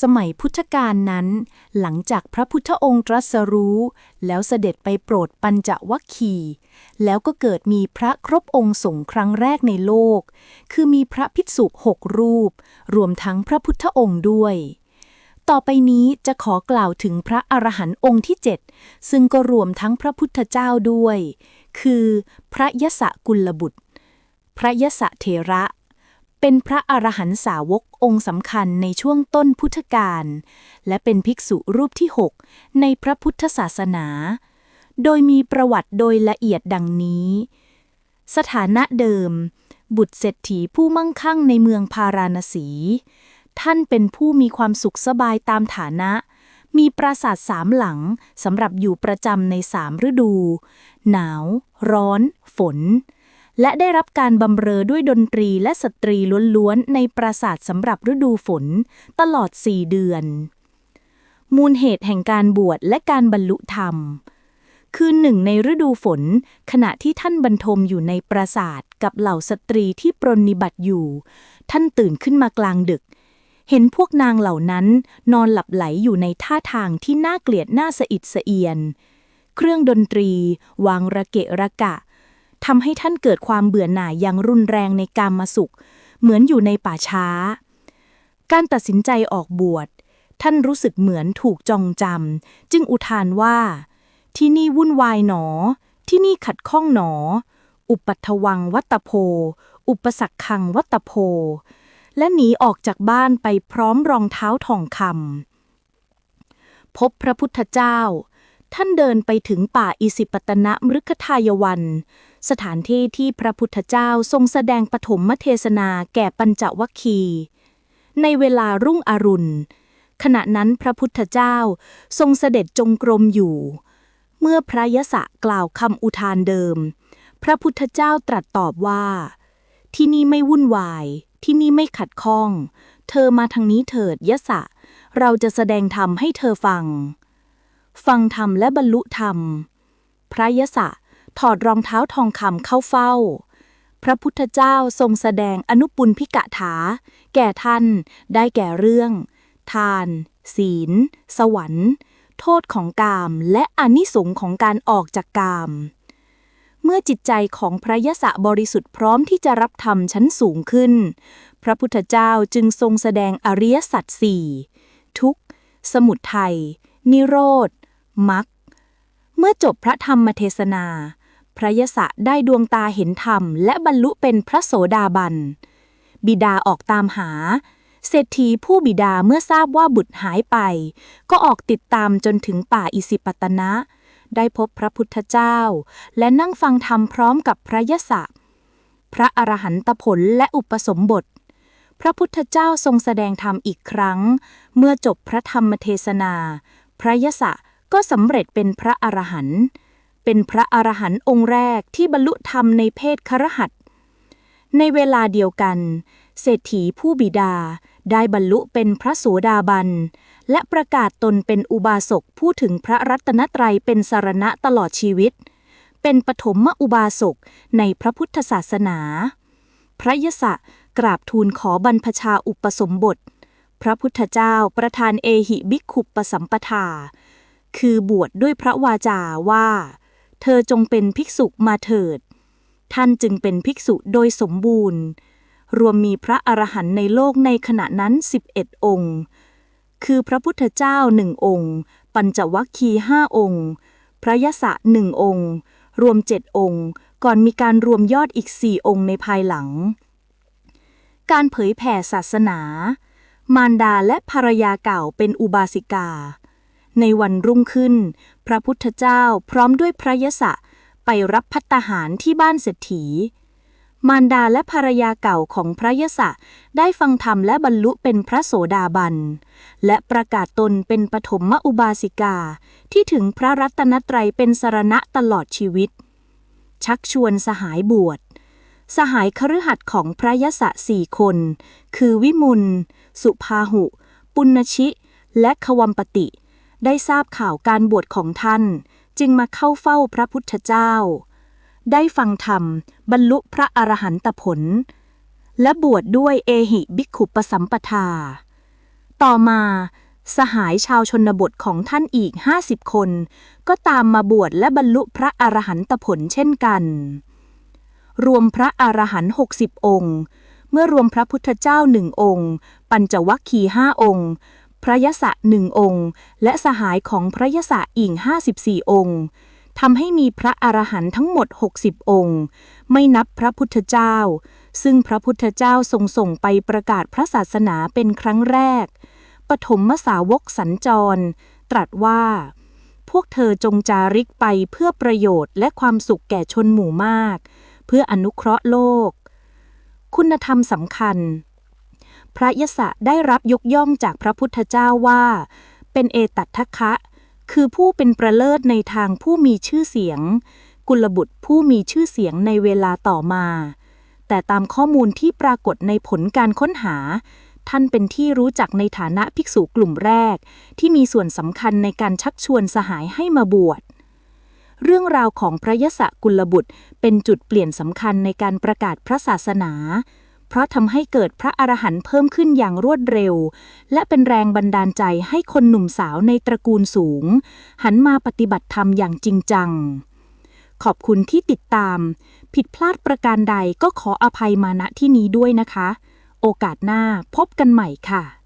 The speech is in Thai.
สมัยพุทธกาลนั้น หลังจากพระพุทธองค์ตรัสรู้ แล้วเสด็จไปโปรดปัญจวัคคีย์แล้วก็เกิดมีพระครบองค์สงครั้งแรกในโลก คือมีพระภิกษุหกรูป รวมทั้งพระพุทธองค์ด้วย ต่อไปนี้จะขอกล่าวถึงพระอรหันต์องค์ที่เจ็ดซึ่งก็รวมทั้งพระพุทธเจ้าด้วย คือพระยศกุลบุตร พระยศเทระ เป็นพระอรหันตสาวกองค์สำคัญในช่วงต้นพุทธกาลและเป็นภิกษุรูปที่หกในพระพุทธศาสนา โดยมีประวัติโดยละเอียดดังนี้ สถานะเดิม บุตรเศรษฐีผู้มั่งคั่งในเมืองพาราณสี ท่านเป็นผู้มีความสุขสบายตามฐานะ มีปราสาทสามหลังสำหรับอยู่ประจำในสามฤดู หนาว ร้อน ฝน และได้รับการบำเรอด้วยดนตรีและสตรีล้วนๆ ในปราสาทสำหรับฤดูฝน ตลอดสี่เดือน มูลเหตุแห่งการบวชและการบรรลุธรรม คือหนึ่งในฤดูฝน ขณะที่ท่านบรรทมอยู่ในปราสาทกับเหล่าสตรีที่ปรนนิบัติอยู่ ท่านตื่นขึ้นมากลางดึก เห็นพวกนางเหล่านั้น นอนหลับไหลอยู่ในท่าทางที่น่าเกลียดน่าสะอิดสะเอียน เครื่องดนตรี วางระเกะระกะ ทำให้ท่านเกิดความเบื่อหน่ายอย่างรุนแรงในกามมาสุข เหมือนอยู่ในป่าช้า การตัดสินใจออกบวช ท่านรู้สึกเหมือนถูกจองจำ จึงอุทานว่า ที่นี่วุ่นวายหนอ ที่นี่ขัดข้องหนอ อุปัทวังวัตโพ อุปสักขังวัตโพ และหนีออกจากบ้านไปพร้อมรองเท้าทองคำพบพระพุทธเจ้าท่านเดินไปถึงป่าอิสิปตนะมฤคทายวัน สถานที่ที่พระพุทธเจ้าทรงแสดงปฐมเทศนาแก่ปัญจวัคคีย์ในเวลารุ่งอรุณ ขณะนั้นพระพุทธเจ้าทรงเสด็จจงกรมอยู่ เมื่อพระยศะกล่าวคำอุทานเดิม พระพุทธเจ้าตรัสตอบว่า ที่นี่ไม่วุ่นวาย ที่นี่ไม่ขัดข้อง เธอมาทางนี้เถิดยศะ เราจะแสดงธรรมให้เธอฟัง ฟังธรรมและบรรลุธรรม พระยศะ ถอดรองเท้าทองคำเข้าเฝ้า พระพุทธเจ้าทรงแสดงอนุปุลพิกะถา แก่ท่านได้แก่เรื่อง ทาน ศีล สวรรค์ โทษของกามและอนิสงส์ของการออกจากกาม เมื่อจิตใจของพระยศะบริสุทธิ์พร้อมที่จะรับธรรมชั้นสูงขึ้น พระพุทธเจ้าจึงทรงแสดงอริยสัจสี่ทุกสมุทัย นิโรธ มรรค เมื่อจบพระธรรมเทศนา พระยศะได้ดวงตาเห็นธรรม และบรรลุเป็นพระโสดาบัน บิดาออกตามหา เศรษฐีผู้บิดาเมื่อทราบว่าบุตรหายไป ก็ออกติดตามจนถึงป่าอิสิปตนะ ได้พบพระพุทธเจ้า และนั่งฟังธรรมพร้อมกับพระยศะพระอรหันตผลและอุปสมบท พระพุทธเจ้าทรงแสดงธรรมอีกครั้ง เมื่อจบพระธรรมเทศนา พระยศะก็สำเร็จเป็นพระอรหันต์ เป็นพระอรหันต์องค์แรกที่บรรลุธรรมในเพศครหัสในเวลาเดียวกัน เศรษฐีผู้บิดาได้บรรลุเป็นพระโสดาบัน และประกาศตนเป็นอุบาสกผู้ถึงพระรัตนตรัยเป็นสารณะตลอดชีวิต เป็นปฐมอุบาสกในพระพุทธศาสนา พระยศะกราบทูลขอบรรพชาอุปสมบท พระพุทธเจ้าประทานเอหิบิกขุปปสัมปทา คือบวชดด้วยพระวาจาว่า เธอจงเป็นภิกษุมาเถิด ท่านจึงเป็นภิกษุโดยสมบูรณ์ รวมมีพระอรหันต์ในโลกในขณะนั้น 11 องค์ คือพระพุทธเจ้าหนึ่งองค์ ปัญจวัคคีย์ห้าองค์ พระยศะหนึ่งองค์ รวมเจ็ดองค์ ก่อนมีการรวมยอดอีกสี่องค์ในภายหลัง การเผยแผ่ศาสนา มารดาและภรรยาเก่าเป็นอุบาสิกา ในวันรุ่งขึ้น พระพุทธเจ้าพร้อมด้วยพระยศะไปรับพัตตาหารที่บ้านเศรษฐี มารดาและภรรยาเก่าของพระยศะได้ฟังธรรมและบรรลุเป็นพระโสดาบัน และประกาศตนเป็นปฐมอุบาสิกา ที่ถึงพระรัตนตรัยเป็นสรณะตลอดชีวิต ชักชวนสหายบวช สหายคฤหัสถ์ของพระยศะสี่คน คือวิมุล สุภาหุ ปุณชิ และขวัมปติ ได้ทราบข่าวการบวชของท่าน จึงมาเข้าเฝ้าพระพุทธเจ้า ได้ฟังธรรมบรรลุพระอรหันตผล และบวชดด้วยเอหิบิกขุปสัมปทา ต่อมาสหายชาวชนบทของท่านอีก 50 คน ก็ตามมาบวชและบรรลุพระอรหันตผลเช่นกัน รวมพระอรหันต์60 องค์ เมื่อรวมพระพุทธเจ้าหนึ่งองค์ ปัญจวัคคีย์ห้าองค์ พระยศะหนึ่งองค์ และสหายของพระยศะอีก 54 องค์ทำให้มีพระอรหันต์ทั้งหมด 60 องค์ ไม่นับพระพุทธเจ้า ซึ่งพระพุทธเจ้าทรงส่งไปประกาศพระศาสนาเป็นครั้งแรก ปฐมสาวกสัญจร ตรัสว่า พวกเธอจงจาริกไปเพื่อประโยชน์และความสุขแก่ชนหมู่มาก เพื่ออนุเคราะห์โลก คุณธรรมสำคัญ พระยศะได้รับยกย่องจากพระพุทธเจ้าว่า เป็นเอตัทคะ คือผู้เป็นประเลิศในทางผู้มีชื่อเสียง กุลบุตรผู้มีชื่อเสียงในเวลาต่อมา แต่ตามข้อมูลที่ปรากฏในผลการค้นหา ท่านเป็นที่รู้จักในฐานะภิกษุกลุ่มแรก ที่มีส่วนสำคัญในการชักชวนสหายให้มาบวชเรื่องราวของพระยศกุลบุตรเป็นจุดเปลี่ยนสำคัญในการประกาศพระศาสนา เพราะทำให้เกิดพระอรหันต์เพิ่มขึ้นอย่างรวดเร็ว และเป็นแรงบันดาลใจให้คนหนุ่มสาวในตระกูลสูง หันมาปฏิบัติธรรมอย่างจริงจัง ขอบคุณที่ติดตาม ผิดพลาดประการใดก็ขออภัยมาณที่นี้ด้วยนะคะ โอกาสหน้าพบกันใหม่ค่ะ